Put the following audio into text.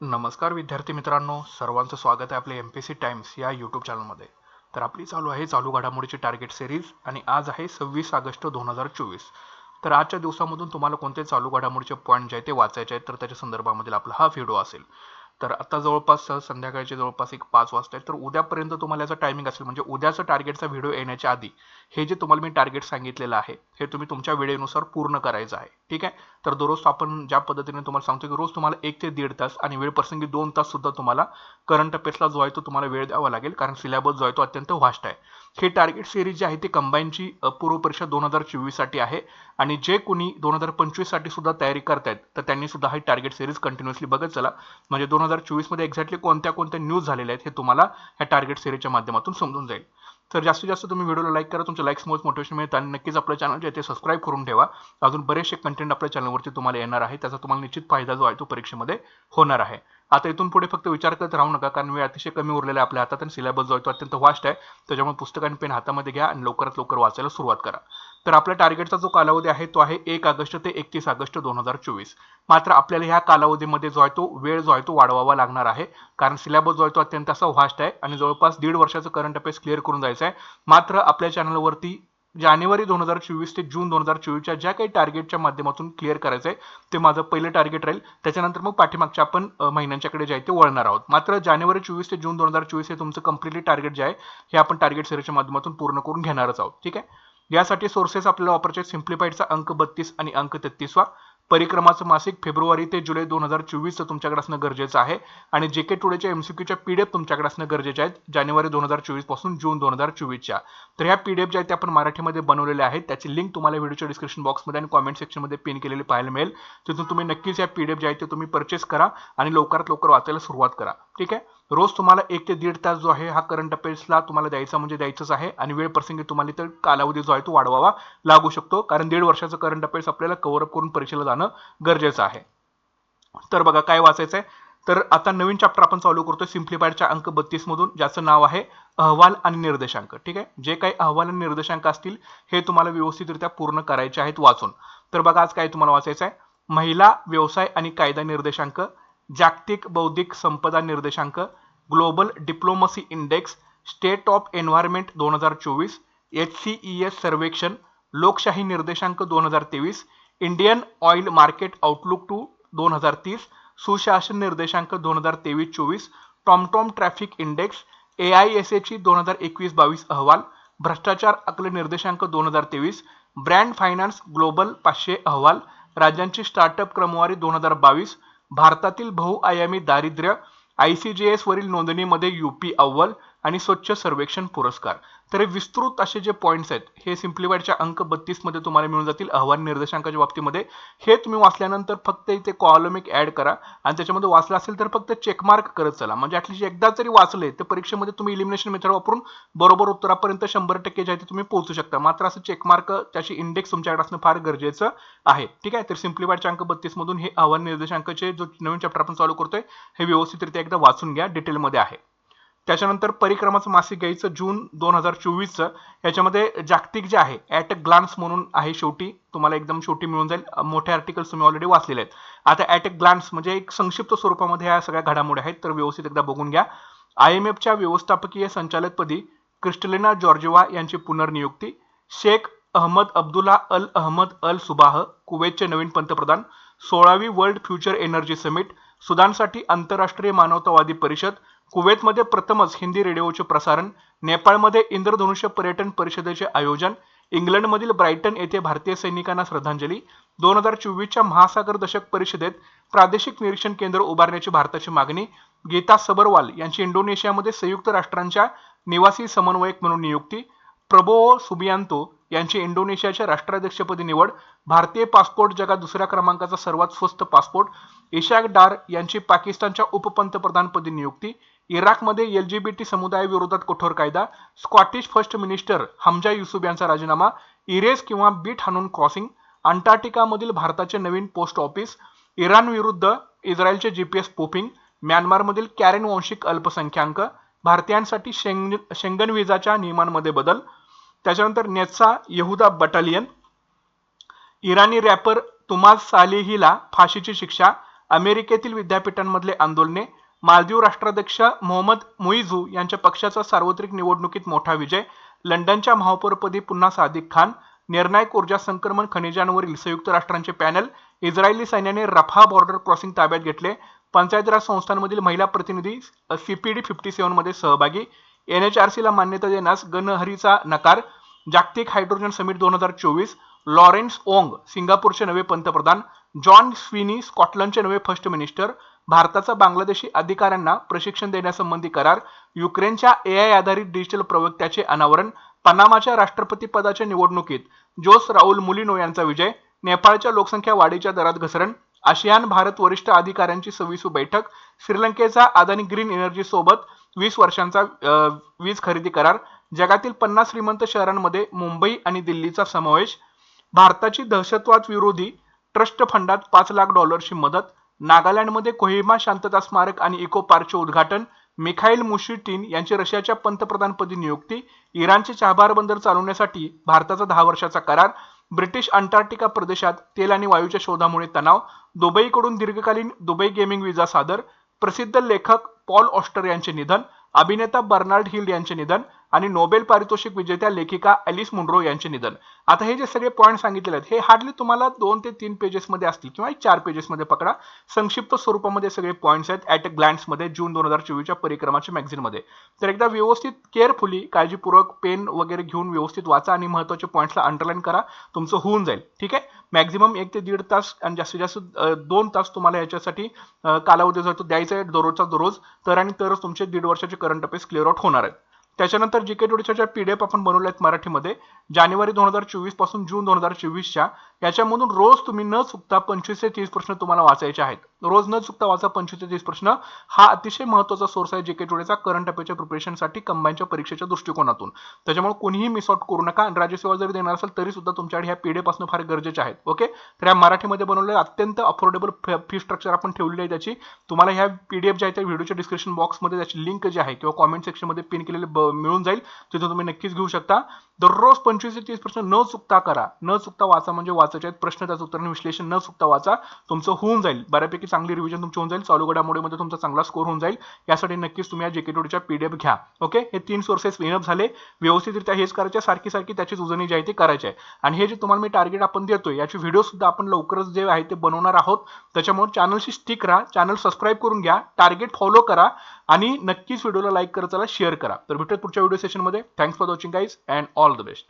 नमस्कार विद्यार्थी मित्रांनो सर्वांचं स्वागत आहे आपल्या एम पी सी टाइम्स या यूट्यूब चॅनलमध्ये तर आपली चालू आहे चालू घडामोडीची टार्गेट सिरीज आणि आज आहे सव्वीस ऑगस्ट दोन हजार चोवीस. तर आजच्या दिवसामधून तुम्हाला कोणते चालू घडामोडीचे पॉईंट जे आहेत ते वाचायचे आहेत तर त्याच्या संदर्भामध्ये आपला हा व्हिडिओ असेल. तर आता जवळपास संध्याकाळचे जवळपास एक पाच वाजता आहे तर उद्यापर्यंत तुम्हाला याचा टायमिंग असेल म्हणजे उद्याचं टार्गेटचा व्हिडिओ येण्याच्या आधी हे जे तुम्हाला मी टार्गेट सांगितलेलं आहे हे तुम्ही तुमच्या वेळेनुसार पूर्ण करायचं आहे. ठीक आहे? तर दररोज आपण ज्या पद्धतीने तुम्हाला सांगतो की रोज तुम्हाला एक ते दीड तास आणि वेळ प्रसंगी दोन तास सुद्धा तुम्हाला करंट अफेअर्सला जो आहे तो तुम्हाला वेळ द्यावा लागेल कारण सिलेबस जो आहे तो अत्यंत व्हास्ट आहे. हे टार्गेट सिरीज जी आहे ती कंबाईनची पूर्व परीक्षा दोन हजार चोवीससाठी आहे आणि जे कोणी दोन हजार पंचवीससाठी सुद्धा तयारी करतायत तर त्यांनी सुद्धा ही टार्गेट सिरीज कंटिन्युअसली बघत चला. म्हणजे दोन हजार चोवीसमध्ये एक्झॅक्टली कोणत्या कोणत्या न्यूज झालेल्या आहेत हे तुम्हाला ह्या टार्गेट सिरीजच्या माध्यमातून समजून जाईल. तर जास्तीत जास्त तुम्ही व्हिडिओला लाईक करा तुमच्या मोज मोटिवेशन मिळतं आणि नक्कीच आपलं चॅनल जे आहे ते सबस्क्राईब करून ठेवा. अजून बरेचसे कंटेंट आपल्या चॅनलवरती तुम्हाला येणार आहे. त्याचा तुम्हाला निश्चित फायदा जो आहे तो परीक्षेमध्ये होणार आहे. आता इथून पुढे फक्त विचार करत राहू नका कारण वेळ अतिशय कमी उरलेला आहे आपल्या हातात आणि सिलेबस जो आहे तो अत्यंत वास्ट आहे. त्याच्यामुळे पुस्तक आणि पेन हातामध्ये घ्या आणि लवकरात लवकर वाचायला सुरुवात करा. तर आपल्या टार्गेटचा जो कालावधी आहे तो आहे एक ऑगस्ट ते एकतीस ऑगस्ट दोन हजार चोवीस. मात्र आपल्याला ह्या कालावधीमध्ये जो आहे तो वेळ जो आहे तो वाढवावा लागणार आहे. कारण सिलेबस जो आहे तो अत्यंत असा व्हास्ट आहे आणि जवळपास दीड वर्षाचं करंट अफेअर्स क्लिअर करून जायचं आहे. मात्र आपल्या चॅनलवरती जानेवारी दोन हजार चोवीस ते जून दोन हजार चोवीसच्या ज्या काही टार्गेटच्या माध्यमातून क्लिअर करायचं आहे ते माझं पहिलं टार्गेट राहील. त्याच्यानंतर मग पाठीमागच्या आपण महिन्यांच्याकडे जे आहे ते वळणार आहोत. मात्र जानेवारी चोवीस ते जून दोन हजार चोवीस हे तुमचं कम्प्लिटली टार्गेट जे आहे हे आपण टार्गेट सेरीच्या माध्यमातून पूर्ण करून घेणारच आहोत. ठीक आहे? यासाठी सोर्सेस आपल्याला वापरायचे सिम्प्लिफाईडचा अंक बत्तीस आणि अंक तेहतीसवा परिक्रमाचं मासिक फेब्रुवारी ते जुलै दोन हजार चोवीसचं तुमच्याकडे असणं गरजेचं आहे. आणि जे के टुडेच्या एमसीक्यूच्या पीडीएफ तुमच्याकडे असणं गरजेचे आहेत. जानेवारी दोन हजार चोवीसपासून जून दोन हजार चोवीसच्या तर ह्या पीडीएफ ज्या आहेत त्या आपण मराठीमध्ये बनवलेल्या आहेत. त्याची लिंक तुम्हाला व्हिडिओच्या डिस्क्रिप्शन बॉक्समध्ये आणि कॉमेंट सेक्शनमध्ये पिन केलेली पाहायला मिळेल. तिथून तुम्ही नक्कीच या पीडीएफ जे आहेत ते तुम्ही परचेस करा आणि लवकरात लवकर वाचायला सुरुवात करा. ठीक आहे? रोज तुम्हाला एक ते दीड तास जो आहे हा करंट अफेअर्सला तुम्हाला द्यायचा म्हणजे द्यायचंच आहे आणि वेळ प्रसंगी तुम्हाला तर कालावधी जो आहे तो वाढवावा लागू शकतो. कारण दीड वर्षाचं करंट अफेअर्स आपल्याला कव्हरअप करून परीक्षेला जाणं गरजेचं आहे. तर बघा काय वाचायचं आहे तर आता नवीन चॅप्टर आपण चालू करतोय सिम्प्लिफाईडच्या अंक बत्तीस मधून ज्याचं नाव आहे अहवाल आणि निर्देशांक. ठीक आहे? जे काही अहवाल आणि निर्देशांक असतील हे तुम्हाला व्यवस्थितरित्या पूर्ण करायचे आहेत वाचून. तर बघा आज काय तुम्हाला वाचायचं आहे महिला व्यवसाय आणि कायदा निर्देशांक जागतिक बौद्धिक संपदा निर्देशांक global diplomacy index state of environment दोन हजार चोवीस एच सी ई एस सर्वेक्षण लोकशाही निर्देशांक दोन हजार तेवीस Indian oil market outlook to दोन हजार तीस सुशासन निर्देशांक दोन हजार तेवीस चोवीस TomTom traffic index A I S एची दोन हजार एकवीस बावीस अहवाल भ्रष्टाचार आकल निर्देशांक दोन हजार तेवीस ब्रँड फायनान्स ग्लोबल पाचशे अहवाल राज्यांची स्टार्टअप क्रमवारी दोन हजार बावीस भारतातील बहुआयामी दारिद्र्य आय सी जी एस वरील नोंदणीमध्ये यूपी अव्वल आणि स्वच्छ सर्वेक्षण पुरस्कार. तर हे विस्तृत असे जे पॉईंट्स आहेत हे सिम्प्लिफाईडच्या अंक बत्तीसमध्ये तुम्हाला मिळून जातील. अहवाल निर्देशांकाच्या बाबतीमध्ये. हे तुम्ही वाचल्यानंतर फक्त इथे कॉलम एक करा. आणि त्याच्यामध्ये वाचलं असेल तर फक्त चेकमार्क करत चला. म्हणजे ॲटलिस्ट एकदा जरी वाचले तर परीक्षेमध्ये तुम्ही इलिमिनेशन मेथड वापरून बरोबर उत्तरापर्यंत शंभर टक्के जे आहे ते तुम्ही पोहोचू शकता. मात्र असं चेकमार्क त्याची इंडेक्स तुमच्याकडे असणं फार गरजेचं आहे. ठीक आहे? तर सिम्प्लिफाईडच्या अंक बत्तीसमधून हे अहवाल निर्देशांकाचे जो नवीन चॅप्टर आपण चालू करतोय हे व्यवस्थितरित्या एकदा वाचून घ्या. डिटेलमध्ये आहे. त्याच्यानंतर परिक्रमाचं मासिक घ्यायचं जून दोन हजार चोवीसचं. याच्यामध्ये जागतिक जे आहे ॲट अ ग्लान्स म्हणून आहे शेवटी तुम्हाला एकदम शेवटी मिळून जाईल. मोठे आर्टिकल्स तुम्ही ऑलरेडी वाचलेले आहेत. आता ॲट अ ग्लान्स म्हणजे एक संक्षिप्त स्वरूपामध्ये ह्या सगळ्या घडामोडी आहेत तर व्यवस्थित एकदा बघून घ्या. आय एम एफच्या व्यवस्थापकीय संचालकपदी क्रिस्टलिना जॉर्जिवा यांची पुनर्नियुक्ती. शेख अहमद अब्दुल्ला अल अहमद अल सुबाह कुवेतचे नवीन पंतप्रधान. सोळावी वर्ल्ड फ्युचर एनर्जी समिट सुदानसाठी आंतरराष्ट्रीय मानवतावादी परिषद. कुवेतमध्ये प्रथमच हिंदी रेडिओचे प्रसारण नेपाळमध्ये इंद्रधनुष्य पर्यटन परिषदेचे आयोजन इंग्लंडमधील ब्रायटन येथे भारतीय सैनिकांना श्रद्धांजली दोन हजार चोवीसच्या महासागर दशक परिषदेत प्रादेशिक निरीक्षण केंद्र उभारण्याची भारताची मागणी गीता सबरवाल यांची इंडोनेशियामध्ये संयुक्त राष्ट्रांच्या निवासी समन्वयक म्हणून नियुक्ती प्रबो सुबियांतो यांची इंडोनेशियाच्या राष्ट्राध्यक्षपदी निवड भारतीय पासपोर्ट जगात दुसऱ्या क्रमांकाचा सर्वात स्वस्त पासपोर्ट इशाक डार यांची पाकिस्तानच्या उपपंतप्रधानपदी नियुक्ती इराकमध्ये एल जी बी टी समुदायाविरोधात कठोर कायदा Scottish first minister Humza Yousaf यांचा राजीनामा इरेज किंवा बीट हानून क्रॉसिंग अंटार्क्टिकामधील भारताचे नवीन पोस्ट ऑफिस इराण विरुद्ध इस्रायलचे जीपीएस पोपिंग म्यानमारमधील कॅरेन वंशिक अल्पसंख्याक भारतीयांसाठी शेंग शेंगन विजाच्या नियमांमध्ये बदल त्याच्यानंतर नेत्सा यहुदा बटालियन इराणी रॅपर तुमाज सालिहीला फाशीची शिक्षा अमेरिकेतील विद्यापीठांमधले आंदोलने मालदीव राष्ट्राध्यक्ष मोहम्मद मुईझू यांच्या पक्षाचा सार्वत्रिक निवडणुकीत मोठा विजय लंडनच्या महापौरपदी पुन्हा सादिक खान निर्णायक ऊर्जा संक्रमण खनिजांवरील संयुक्त राष्ट्रांचे पॅनल इस्रायली सैन्याने रफा बॉर्डर क्रॉसिंग ताब्यात घेतले पंचायत राज संस्थांमधील महिला प्रतिनिधी सीपीडी फिफ्टी सेव्हनमध्ये सहभागी आर सीला मान्यता देण्यास गणहरीचा नकार जागतिक हायड्रोजन समिट दोन हजार चोवीस लॉरेन्स ओंग सिंगापूरचे नवे पंतप्रधान जॉन स्विनी स्कॉटलंडचे नवे फर्स्ट मिनिस्टर भारताचा बांगलादेशी अधिकाऱ्यांना प्रशिक्षण देण्यासंबंधी करार युक्रेनच्या एआय आधारित डिजिटल प्रवक्त्याचे अनावरण पनामाच्या राष्ट्रपती पदाच्या निवडणुकीत जोस राहुल मुलिनो यांचा विजय नेपाळच्या लोकसंख्या वाढीच्या दरात घसरण आशियान भारत वरिष्ठ अधिकाऱ्यांची सव्वीसवी बैठक श्रीलंकेचा अदानी ग्रीन एनर्जी सोबत वीस वर्षांचा वीज खरेदी करार जगातील पन्नास श्रीमंत शहरांमध्ये मुंबई आणि दिल्लीचा समावेश भारताची दहशतवाद विरोधी ट्रस्ट फंडात पाच लाख डॉलरची मदत नागालँडमध्ये कोहिमा शांतता स्मारक आणि इको पार्कचे उद्घाटन मिखाईल मुशिटीन यांची रशियाच्या पंतप्रधानपदी नियुक्ती इराणचे चाबार बंदर चालवण्यासाठी भारताचा दहा वर्षाचा करार ब्रिटिश अंटार्क्टिका प्रदेशात तेल आणि वायूच्या शोधामुळे तणाव दुबईकडून दीर्घकालीन दुबई गेमिंग विजा सादर प्रसिद्ध लेखक पॉल ऑस्टर यांचे निधन अभिनेता बर्नार्ड हिल यांचे निधन आणि नोबेल पारितोषिक विजेत्या लेखिका अलिस मुंड्रो यांचे निधन. आता हे जे सगळे पॉईंट सांगितलेले आहेत हे हार्डली तुम्हाला दोन ते तीन पेजेसमध्ये असतील किंवा एक चार पेजेसमध्ये पकडा. संक्षिप्त स्वरूपामध्ये सगळे पॉईंट्स आहेत ॲट अ मध्ये जून दोन हजार चोवीसच्या परिक्रमाच्या मॅगझिनमध्ये तर एकदा व्यवस्थित केअरफुली काळजीपूर्वक पेन वगैरे घेऊन व्यवस्थित वाचा आणि महत्त्वाचे पॉईंट्सला अंडरलाईन करा. तुमचं होऊन जाईल. ठीक आहे? मॅक्झिमम एक ते दीड तास आणि जास्तीत जास्त दोन तास तुम्हाला याच्यासाठी कालावधी जो तो द्यायचा आहे दररोजचा दररोज. तर आणि तरच तुमचे दीड वर्षाचे करंट अफेअर्स क्लिअर आउट होणार आहेत. त्याच्यानंतर जी के जोडीच्या ज्या पी डी एफ आपण बनवल्या आहेत मराठीमध्ये जानेवारी दोन हजार चोवीसपासून जून दोन हजार चोवीसच्या याच्यामधून रोज तुम्ही न चुकता पंचवीस ते तीस प्रश्न तुम्हाला वाचायचे आहेत. रोज न चुकता वाचा पंचवीस ते तीस प्रश्न. हा अतिशय महत्त्वाचा सोर्स आहे जे के टुडेचा करंट अफेअरच्या प्रिपरेशनसाठी कंबाईनच्या परीक्षेच्या दृष्टिकोनातून. त्याच्यामुळे कोणीही मिस आउट करू नका. आणि राज्यसेवा जरी देणार असेल तरी सुद्धा तुमच्याकडे ह्या पी डी फार गरजेचे आहेत. ओके तर या मराठीमध्ये बनवलेले अत्यंत अफोर्डेबल फी स्ट्रक्चर आपण ठेवलेली आहे त्याची. तुम्हाला ह्या पी डी एफ ज्या आहे त्या व्हिडिओच्या डिस्क्रिप्शन बॉक्समध्ये त्याची लिंक जी आहे किंवा कॉमेंट सेक्शनमध्ये पिन केलेले ब- मिळून जाईल. तिथून तुम्ही नक्कीच घेऊ शकता. दररोज पंचवीस ते तीस प्रश्न न चुकता करा. न चुकता वाचा म्हणजे वाचायचे आहेत. प्रश्न त्याचं उत्तर आणि विश्लेषण न चुकता वाचा. तुमचं होऊन जाईल. बऱ्यापैकी चांगली रिव्हिजन तुमची होऊन जाईल. चालू घडामोडीमध्ये तुमचा चांगला स्कोर होऊन जाईल. यासाठी नक्कीच तुम्ही या जेकेटोडीच्या पीडीएफ घ्या. ओके हे तीन सोर्सेस विनअप झाले. व्यवस्थितरित्या हेच करायचे. सारखी सारखी त्याची उजळणी जी आहे ती करायची आहे. आणि हे जे तुम्हाला मी टार्गेट आपण देतोय याचे व्हिडिओ सुद्धा आपण लवकरच जे आहे ते बनवणार आहोत. त्याच्यामुळे चॅनलशी स्टिक राहा. चॅनल सबस्क्राईब करून घ्या. टार्गेट फॉलो करा. आणि नक्कीच व्हिडिओला लाईक करत चला शेअर करा. तर भेटत पुढच्या व्हिडिओ सेशनमध्ये thanks for watching guys and all the best